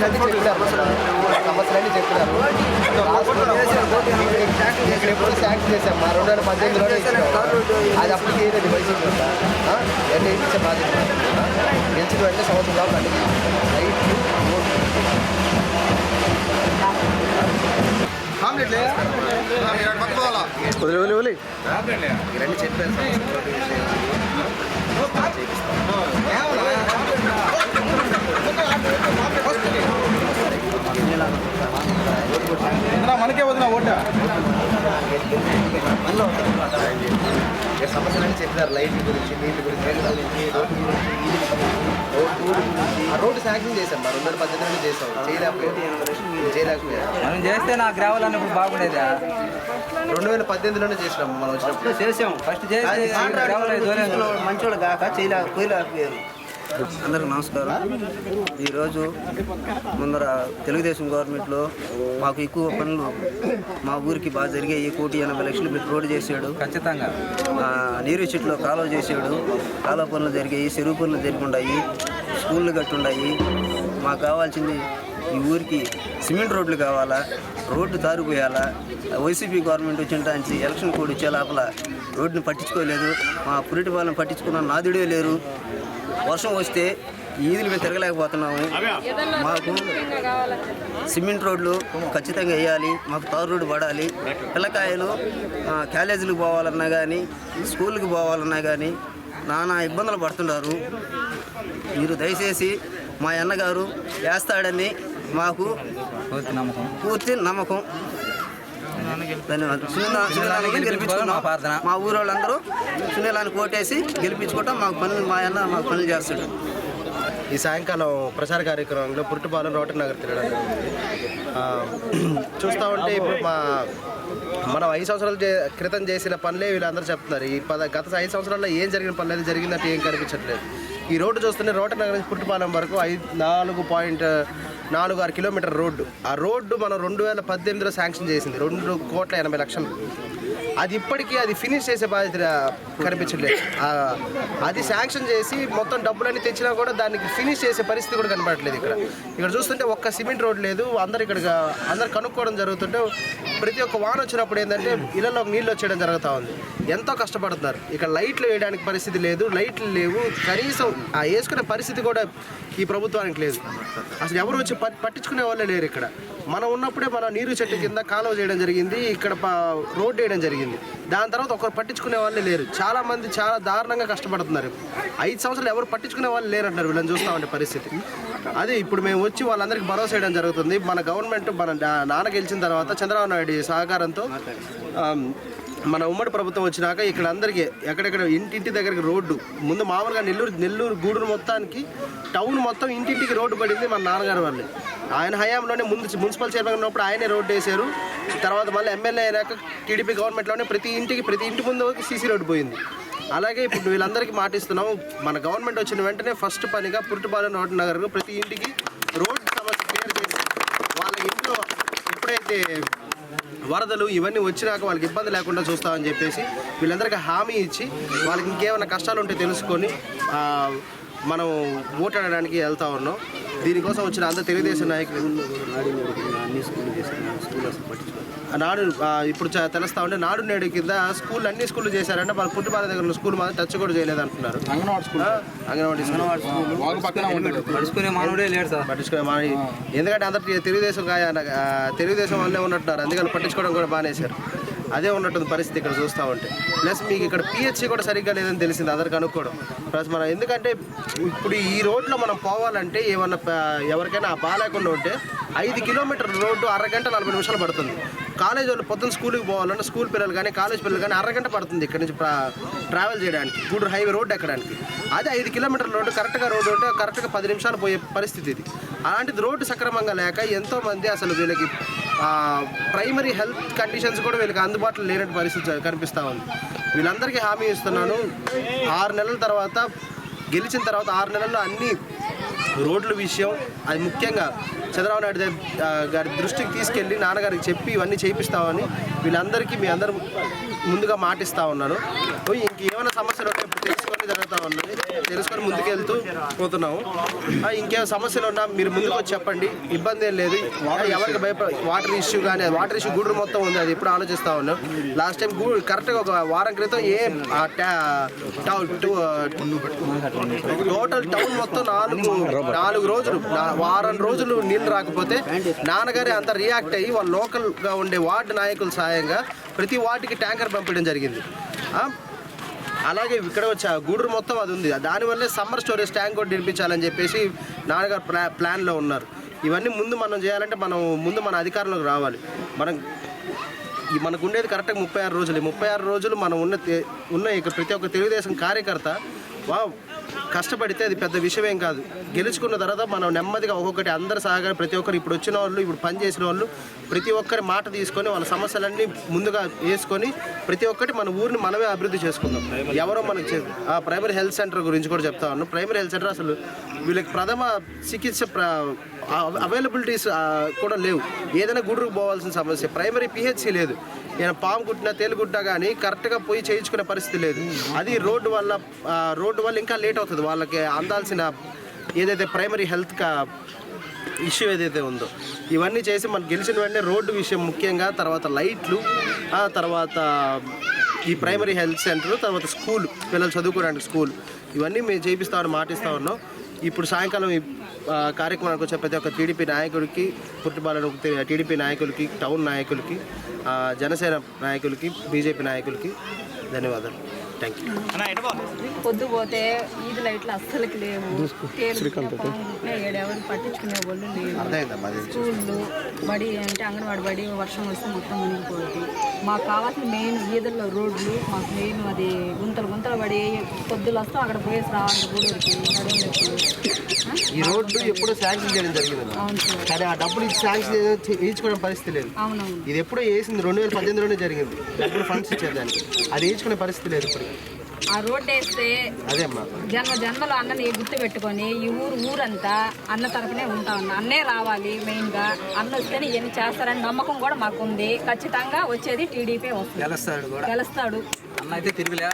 చెప్పినారు సమస్యలన్నీ చెప్పినారు ఇక్కడ ఎప్పుడు శాంక్షన్ చేశాం మా రెండు వేల పద్దెనిమిదిలోనే. అది అప్పటికి ఏదైతే వైసీపీ? ఎన్ని ఇచ్చే బాధ్యత? గెలిచిన వెంటనే సంవత్సరం రోడ్లు వదిలే వదిలే వదిలే ఇవన్నీ చెప్పారు సమస్యలు మనకే వదిన ఓట? ఇక సమస్యలన్నీ చెప్పినారు లైట్ గురించి నీటి గురించి రోడ్డు గురించి రోడ్డు శాంక్షన్ చేశాం రెండు వేల పద్దెనిమిది చేసాం చేయలేకపోయాం. చేయలేకపోయాం. మనం చేస్తే నా గ్రావెల్ అన్నప్పుడు బాగుండేదా? రెండు వేల పద్దెనిమిదిలోనే చేసినాం మనం వచ్చినప్పుడు. చేసాం. ఫస్ట్ చేసి మంచోళ్ళు కాక చేయలేకపోయారు అందరికి నమస్కారం. ఈరోజు ముందర తెలుగుదేశం గవర్నమెంట్లో మాకు ఎక్కువ పనులు మా ఊరికి బాగా జరిగాయి. కోటి ఎనభై లక్షలు పెట్టి రోడ్డు చేశాడు. ఖచ్చితంగా. నీరు చెట్లు కాలువ చేసాడు కాలువ పనులు జరిగాయి చెరువు పనులు జరిగి స్కూళ్ళు కట్టుండాయి. మాకు కావాల్సింది ఈ ఊరికి సిమెంట్ రోడ్లు కావాలా రోడ్డు తారిపోయాలా వైసీపీ గవర్నమెంట్ వచ్చిన నుంచి ఎలక్షన్ కోడ్ వచ్చే లోపల రోడ్డుని పట్టించుకోలేదు. మా పురిటి వాళ్ళని పట్టించుకున్న నాదుడే లేరు. వర్షం వస్తే ఈదులు మేము తిరగలేకపోతున్నాము. మాకు సిమెంట్ రోడ్లు ఖచ్చితంగా వేయాలి మాకు తారు రోడ్డు పడాలి. పిల్లకాయలు కాలేజీలకు పోవాలన్నా కానీ స్కూల్కి పోవాలన్నా కానీ నానా ఇబ్బందులు పడుతున్నారు మీరు దయచేసి మా అన్నగారు వేస్తాడని మాకు పూర్తి నమ్మకం. ధన్యవాదాలు. సునీల సునీలానికి గెలిపించుకున్నాం మా ఊరు వాళ్ళందరూ సునీలానికి ఓటేసి గెలిపించుకుంటాం మాకు పనులు మా అన్న మాకు పనులు చేస్తాడు. ఈ సాయంకాలం ప్రచార కార్యక్రమంలో పుట్టుపాలెం రోటరీ నగర్ తిరగడం చూస్తా ఉంటే ఇప్పుడు మా మనం ఐదు సంవత్సరాల క్రితం చేసిన పనులే వీళ్ళందరూ చెప్తున్నారు. ఈ పద గత ఐదు సంవత్సరాల్లో ఏం జరిగిన పనులు అది జరిగిందంటే ఏం కనిపించట్లేదు. ఈ రోడ్డు చూస్తుంటే రోటరీ నగర్ నుంచి పుట్టుపాలెం వరకు ఐదు నాలుగు పాయింట్ నాలుగు ఆరు కిలోమీటర్ రోడ్డు. ఆ రోడ్డు మనం రెండు వేల పద్దెనిమిదిలో శాంక్షన్ చేసింది. రెండు కోట్ల ఎనభై లక్షలు. అది ఇప్పటికీ అది ఫినిష్ చేసే బాధ్యత కనిపించట్లేదు. అది శాంక్షన్ చేసి మొత్తం డబ్బులన్నీ తెచ్చినా కూడా దానికి ఫినిష్ చేసే పరిస్థితి కూడా కనపడట్లేదు ఇక్కడ. ఇక్కడ చూస్తుంటే ఒక్క సిమెంట్ రోడ్ లేదు. అందరు ఇక్కడ అందరు కనుక్కోవడం జరుగుతుంటే ప్రతి ఒక్క వాన వచ్చినప్పుడు ఏంటంటే ఇళ్ళలో నీళ్ళు వచ్చేయడం జరుగుతూ ఉంది. ఎంతో కష్టపడుతున్నారు. ఇక్కడ లైట్లు వేయడానికి పరిస్థితి లేదు. లైట్లు లేవు. కనీసం ఆ వేసుకునే పరిస్థితి కూడా ఈ ప్రభుత్వానికి లేదు. అసలు ఎవరు వచ్చి పట్టించుకునే వాళ్ళే లేరు ఇక్కడ. మనం ఉన్నప్పుడే మన నీరు చెట్టు కింద కాలువ చేయడం జరిగింది. ఇక్కడ రోడ్డు రోడ్ వేయడం జరిగింది. దాని తర్వాత ఒకరు పట్టించుకునే వాళ్ళే లేరు. చాలా మంది చాలా దారుణంగా కష్టపడుతున్నారు. ఐదు సంవత్సరాలు ఎవరు పట్టించుకునే వాళ్ళు లేరంటారు వీళ్ళని చూస్తా పరిస్థితి. అదే ఇప్పుడు మేము వచ్చి వాళ్ళందరికీ భరోసా వేయడం జరుగుతుంది. మన గవర్నమెంట్ మన నాన్న గెలిచిన తర్వాత చంద్రబాబు నాయుడు సహకారంతో మన ఉమ్మడి ప్రభుత్వం వచ్చినాక ఇక్కడ అందరికీ ఎక్కడెక్కడ ఇంటింటి దగ్గరికి రోడ్డు ముందు మామూలుగా నెల్లూరు నెల్లూరు గూడూరు మొత్తానికి టౌన్ మొత్తం ఇంటింటికి రోడ్డు పడింది మన నాన్నగారు వాళ్ళు. ఆయన హయాంలోనే ముందు మున్సిపల్ చైర్మన్ ఉన్నప్పుడు ఆయనే రోడ్డు వేశారు. తర్వాత మళ్ళీ ఎమ్మెల్యే అయినాక టీడీపీ గవర్నమెంట్లోనే ప్రతి ఇంటికి ప్రతి ఇంటి ముందు సీసీ రోడ్డు పోయింది. అలాగే ఇప్పుడు వీళ్ళందరికీ మాటిస్తున్నాము మన గవర్నమెంట్ వచ్చిన వెంటనే ఫస్ట్ పనిగా పుట్టుపాలెం రోడ్ నగర్ ప్రతి ఇంటికి రోడ్డు సమస్య క్లియర్ చేసి వాళ్ళ ఇంట్లో ఎప్పుడైతే వరదలు ఇవన్నీ వచ్చినాక వాళ్ళకి ఇబ్బంది లేకుండా చూస్తామని చెప్పేసి వీళ్ళందరికీ హామీ ఇచ్చి వాళ్ళకి ఇంకేమైనా కష్టాలు ఉంటే తెలుసుకొని మనం ఓటాడడానికి వెళ్తా ఉన్నాం. దీనికోసం వచ్చిన అందరు తెలుగుదేశం నాయకులు నాడు ఇప్పుడు తెలుస్తా ఉంటే నాడు నేడు కింద స్కూల్ అన్ని స్కూళ్ళు చేశారంటే వాళ్ళ పుట్టుపాల దగ్గర ఉన్న స్కూల్ మాత్రం టచ్ కూడా చేయలేదు అంటున్నారు అంగన్వాడి స్కూల్. ఆ, అంగన్వాడీ స్కూల్. వాగు పక్కన ఉంటుంది పడుచుకునే మానవుడే లేడు సార్. పట్టించుకునే మా ఎందుకంటే అందరికి తెలుగుదేశం తెలుగుదేశం వాళ్ళే ఉన్నట్టున్నారు. అందుకని పట్టించుకోవడం కూడా బాగానేశారు అదే ఉన్నట్టుంది పరిస్థితి ఇక్కడ చూస్తూ ఉంటే. ప్లస్ మీకు ఇక్కడ పిహెచ్సి కూడా సరిగ్గా లేదని తెలిసింది అందరికి కనుక్కోవడం ప్లస్ మనం ఎందుకంటే ఇప్పుడు ఈ రోడ్లో మనం పోవాలంటే ఏమన్నా ఎవరికైనా ఆ బాగాలేకుండా ఉంటే ఐదు కిలోమీటర్ రోడ్డు అరగంట నలభై నిమిషాలు పడుతుంది. కాలేజ్ వాళ్ళు పొద్దున్న స్కూల్కి పోవాలంటే స్కూల్ పిల్లలు కానీ కాలేజ్ పిల్లలు కానీ అరగంట పడుతుంది ఇక్కడ నుంచి ట్రావెల్ చేయడానికి. గూడూరు హైవే రోడ్డు ఎక్కడానికి. అదే ఐదు కిలోమీటర్ల రోడ్డు కరెక్ట్గా రోడ్డు ఉంటే కరెక్ట్గా పది నిమిషాలు పోయే పరిస్థితి ఇది. అలాంటిది రోడ్డు సక్రమంగా లేక ఎంతోమంది అసలు వీళ్ళకి ప్రైమరీ హెల్త్ కండిషన్స్ కూడా వీళ్ళకి అందుబాటులో లేనట్టు పరిస్థితి కనిపిస్తూ ఉంది. వీళ్ళందరికీ హామీ ఇస్తున్నాను ఆరు నెలల తర్వాత గెలిచిన తర్వాత ఆరు నెలల్లో అన్ని రోడ్ల విషయం అది ముఖ్యంగా చంద్రబాబు నాయుడు గారి దృష్టికి తీసుకెళ్ళి నాన్నగారికి చెప్పి ఇవన్నీ చేపిస్తామని వీళ్ళందరికీ మీ అందరూ ముందుగా మాటిస్తా ఉన్నాను. ఇంకేమైనా సమస్యలు ఉంటే జరుగుతూ ఉన్నది తెలుసుకొని ముందుకెళ్తూ పోతున్నాము. ఇంకేం సమస్యలు ఉన్నా మీరు ముందుకు వచ్చి చెప్పండి. ఇబ్బంది ఏం లేదు. ఎవరికి భయపడ వాటర్ ఇష్యూ కానీ వాటర్ ఇష్యూ గూడూరు మొత్తం ఉంది. అది ఎప్పుడు ఆలోచిస్తా ఉన్నాం. లాస్ట్ టైం గూడు కరెక్ట్గా ఒక వారం క్రితం ఏ టౌ- టు- టోటల్ టౌన్ మొత్తం నాలుగు నాలుగు రోజులు వారం రోజులు నీళ్ళు రాకపోతే నాన్నగారే అంత రియాక్ట్ అయ్యి వాళ్ళ లోకల్గా ఉండే వార్డు నాయకుల సాయంగా ప్రతి వార్డుకి ట్యాంకర్ పంపించడం జరిగింది. అలాగే ఇక్కడ వచ్చా గూడూరు మొత్తం అది ఉంది. దానివల్లే సమ్మర్ స్టోరేజ్ ట్యాంక్ కూడా నిర్మించాలని చెప్పేసి నాన్నగారు ప్లా ప్లాన్లో ఉన్నారు. ఇవన్నీ ముందు మనం చేయాలంటే మనం ముందు మన అధికారంలోకి రావాలి. మనం మనకు ఉండేది కరెక్ట్గా ముప్పై ఆరు రోజులు. ముప్పై ఆరు రోజులు మనం ఉన్న ఉన్న ఇక ప్రతి ఒక్క తెలుగుదేశం కార్యకర్త వా కష్టపడితే అది పెద్ద విషయం ఏం కాదు. గెలుచుకున్న తర్వాత మనం నెమ్మదిగా ఒక్కొక్కటి అందరు సహకారం ప్రతి ఒక్కరు ఇప్పుడు వచ్చిన వాళ్ళు ఇప్పుడు పని చేసిన వాళ్ళు ప్రతి ఒక్కరి మాట తీసుకొని వాళ్ళ సమస్యలన్నీ ముందుగా వేసుకొని ప్రతి ఒక్కటి మన ఊరిని మనమే అభివృద్ధి చేసుకుందాం. ఎవరో మనకు ఆ ప్రైమరీ హెల్త్ సెంటర్ గురించి కూడా చెప్తా ఉన్నాను ప్రైమరీ హెల్త్ సెంటర్ అసలు వీళ్ళకి ప్రథమ చికిత్స ప్ర- అవైలబిలిటీస్ కూడా లేవు. ఏదైనా గుడ్రుకు పోవాల్సిన సమస్య. ప్రైమరీ పిహెచ్సి లేదు. నేను పాము కుట్టినా తేలు కుట్టినా కానీ కరెక్ట్గా పోయి చేయించుకునే పరిస్థితి లేదు. అది రోడ్డు వల్ల రోడ్డు వల్ల ఇంకా లేట్ అవుతుంది. వాళ్ళకి అందాల్సిన ఏదైతే ప్రైమరీ హెల్త్ కా ఇష్యూ ఏదైతే ఉందో ఇవన్నీ చేసి మనం గెలిచిన వెంటనే రోడ్డు విషయం ముఖ్యంగా తర్వాత లైట్లు ఆ తర్వాత ఈ ప్రైమరీ హెల్త్ సెంటర్ తర్వాత స్కూల్ పిల్లలు చదువుకోవడానికి స్కూల్ ఇవన్నీ మేము చేపిస్తామని మాటిస్తా ఉన్నాం. ఇప్పుడు సాయంకాలం కార్యక్రమానికి వచ్చే ప్రతి ఒక్క టీడీపీ నాయకుడికి పుట్టుబాలను టీడీపీ నాయకులకి టౌన్ నాయకులకి ఆ, జనసేన నాయకులకి బీజేపీ నాయకులకి ధన్యవాదాలు. థ్యాంక్ యూ పొద్దు పోతే ఈది లైట్లు అస్సలకి లేవు. ఏడెవరు పట్టించుకునే వాళ్ళు లేవు స్కూళ్ళు బడి అంటే అంగన్వాడి బడి వర్షం వస్తే మొత్తం మునిగిపోతుంది మాకు కావాల్సిన మెయిన్ ఈదుల్లో రోడ్లు మాకు మెయిన్ అది గుంతలు గుంతలు పడి పొద్దులు వస్తాం అక్కడ పోయేసి రావాలి గూడూరుకి నడువులకి ఈ రోడ్డు ఎప్పుడో శాంక్షన్ చేయడం జరిగింది కానీ ఆ డబ్బులు ఇచ్చి శాంక్షన్ వేయించుకునే పరిస్థితి లేదు. ఇది ఎప్పుడో వేసింది రెండు వేల పద్దెనిమిదిలోనే జరిగింది. డబ్బులు ఫండ్స్ ఇచ్చారు దానికి. అది వేయించుకునే పరిస్థితి లేదు ఇప్పుడు ఆ రోడ్డు వేస్తే జన్మ జన్మలో అన్నని గుర్తు పెట్టుకొని ఈ ఊరు ఊరంతా అన్న తరపునే ఉంటా ఉన్నా. అన్నే రావాలి మెయిన్గా. అన్న వస్తేనే ఇవన్నీ చేస్తారని నమ్మకం కూడా మాకు ఉంది ఖచ్చితంగా వచ్చేది టీడీపీ వస్తుంది. గెలుస్తాడు గెలుస్తాడు. అన్న అయితే తిరిగిలే.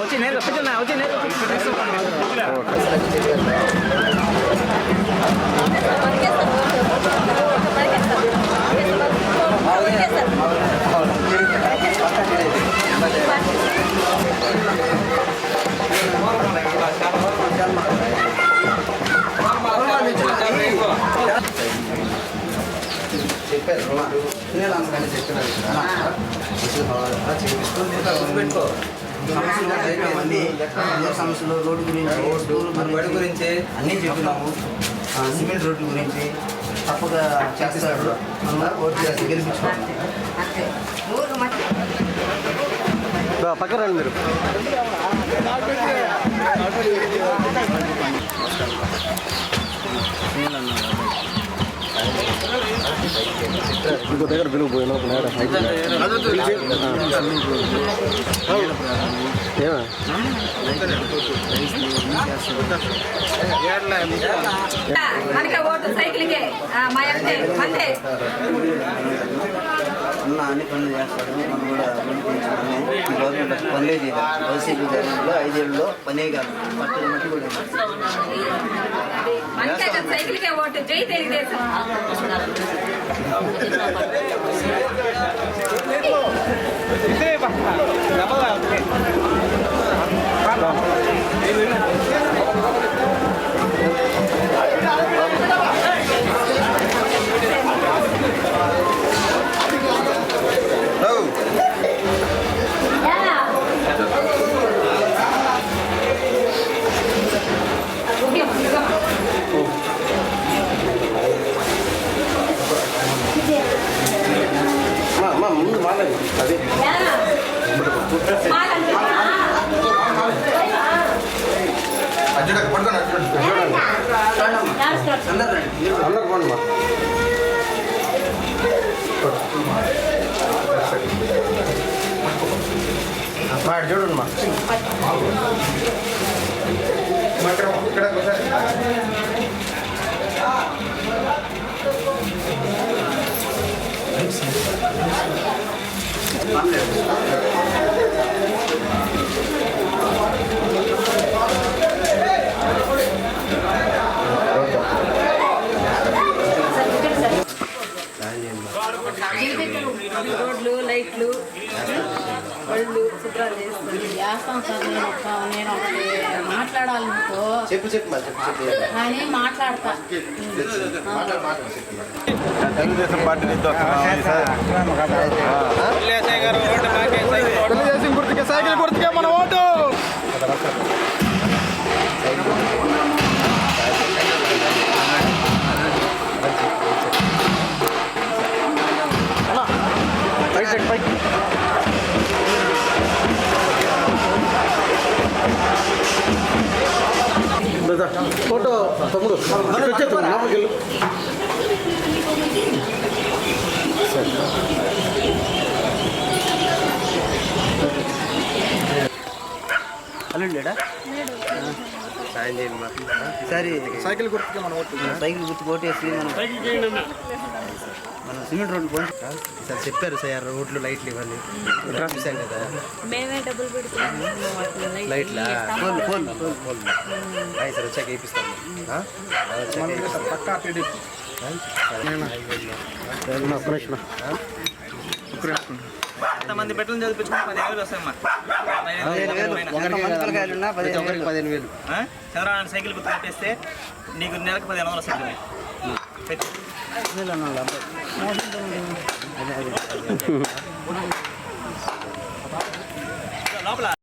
వచ్చి నేను వచ్చి నేను అన్ని సమస్యలు? రోడ్డు గురించి బడి గురించి అన్నీ చెప్పినాము. ఆ, సిమెంట్ రోడ్ల గురించి తప్పక చేస్తాడు. మళ్ళా ఓటు చేసి గెలిపించుకోవాలి పక్కన రండి మీరు. ఇంకో దగ్గర పిలుగు పోయినా ఏమా మనకే ఓటు సైకిల్కే మా అంతే అంతే అన్న అన్ని పనులు చేస్తాడు మనం కూడా గెలిపించుకోవాలి గవర్నమెంట్ పనులే చేయాలి వైసీపీ గవర్నమెంట్లో ఐదేళ్ళలో పనే కాదు పట్టలు మట్టి కూడా సైకిల్కే ఓటు. జై తెలుగుదేశం. ముందు మా ఇటు ఇక్కడ ఒకసారి. రోడ్లు లైట్లు బళ్ళు శుభ్రాలు చేస్తాం సార్ నేను ఒక నేను ఒకటి మాట్లాడాలి మీతో చెప్పు చెప్పు మా చెప్పు చెప్పు కానీ మాట్లాడతా తెలుగుదేశం పార్టీ తెలుగుదేశం గుర్తుకే సైకిల్ గుర్తుకే మన ఓటు సాయం చేయండి? సరే సైకిల్ గుర్తుకే మన ఓటు సైకిల్ గుర్తు కొట్టేసి మనం మనం సిమెంట్ పోయి సార్ చెప్పారు సార్ రోడ్లు లైట్లు ఇవన్నీ చూసాం కదా. మేమే డబ్బులు లైట్లు? ఫోన్ ఫోన్ ఫోన్ అయ్యి సార్ వచ్చాక. పక్కా టీడీపీ. ఎంతమంది బిడ్డలు చదివించుకుని పదిహేను వేలు వస్తాయమ్మా పదిహేను వేలు వంద మంది పిల్లకాయలున్నా ప్రతి పదిహేను ఒక్కరికి వేలు పదిహేను వేలు ఆ? చంద్రబాబు సైకిల్ గుర్తు కట్టేస్తే నీకు నెలకు పదిహేను వందలు వస్తుంది పెట్టి వేలు అన్నాడు అబ్బాయి. లోపల